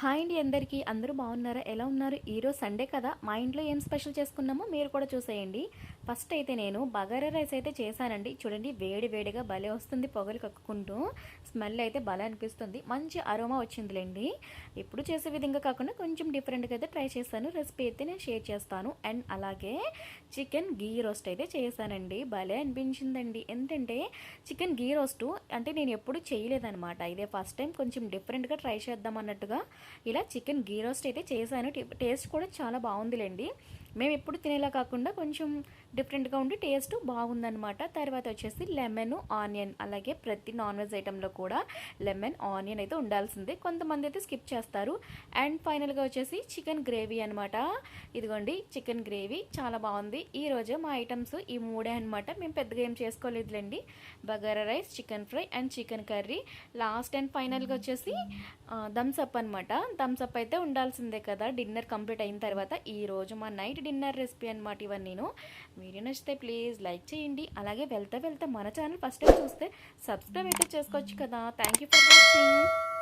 Hi అండి అందరికీ. అందరూ బాగున్నారా? ఎలా ఉన్నారు? ఈరోజు సండే కదా. మా ఇంట్లో ఏం స్పెషల్ చేసుకున్నామో మీరు కూడా చూసేయండి. ఫస్ట్ అయితే నేను బగారా రైస్ అయితే చేశానండి. చూడండి వేడి వేడిగా భలే వస్తుంది పొగలు కక్కుకుంటూ. స్మెల్ అయితే భలే అనిపిస్తుంది. మంచి అరోమా వచ్చిందిలేండి. ఎప్పుడు చేసే విధంగా కాకుండా కొంచెం డిఫరెంట్గా అయితే ట్రై చేస్తాను రెసిపీ అయితే నేను షేర్ చేస్తాను. అండ్ అలాగే చికెన్ గీ రోస్ట్ అయితే చేశానండి. భలే అనిపించిందండి. ఎందుకంటే చికెన్ గీ రోస్ట్ అంటే నేను ఎప్పుడు చేయలేదనమాట ఇదే ఫస్ట్ టైం కొంచెం డిఫరెంట్గా ట్రై చేద్దాం అన్నట్టుగా. ఇలా చికెన్ గీ రోస్ట్ అయితే చేశాను. టేస్ట్ కూడా చాలా బాగుందిలేండి. మేము ఎప్పుడు తినేలా కాకుండా కొంచెం డిఫరెంట్గా ఉండి టేస్ట్ బాగుందనమాట తర్వాత వచ్చేసి లెమన్ ఆనియన్ అలాగే ప్రతి నాన్ వెజ్ ఐటెంలో కూడా లెమన్ ఆనియన్ అయితే ఉండాల్సిందే. కొంతమంది అయితే స్కిప్ చేస్తారు. అండ్ ఫైనల్గా వచ్చేసి చికెన్ గ్రేవీ అనమాట ఇదిగోండి చికెన్ గ్రేవీ చాలా బాగుంది. ఈ రోజు మా ఐటమ్స్ ఈ మూడే అనమాట మేము పెద్దగా ఏం చేసుకోలేదులేండి. Bagara rice chicken fry and chicken curry. Last and ఫైనల్గా వచ్చేసి థమ్స్ అప్ అనమాట థమ్స్అప్ అయితే ఉండాల్సిందే కదా. డిన్నర్ కంప్లీట్ అయిన తర్వాత ఈ రోజు మా నైట్ డిన్నర్ రెసిపీ అనమాట ఇవన్నీ నేను. వీడియో నచ్చితే ప్లీజ్ లైక్ చేయండి. అలాగే వెళ్తా వెళ్తా మన ఛానల్ ఫస్ట్ టైం చూస్తే సబ్స్క్రైబ్ అయితే చేసుకోవచ్చు కదా. Thank you for watching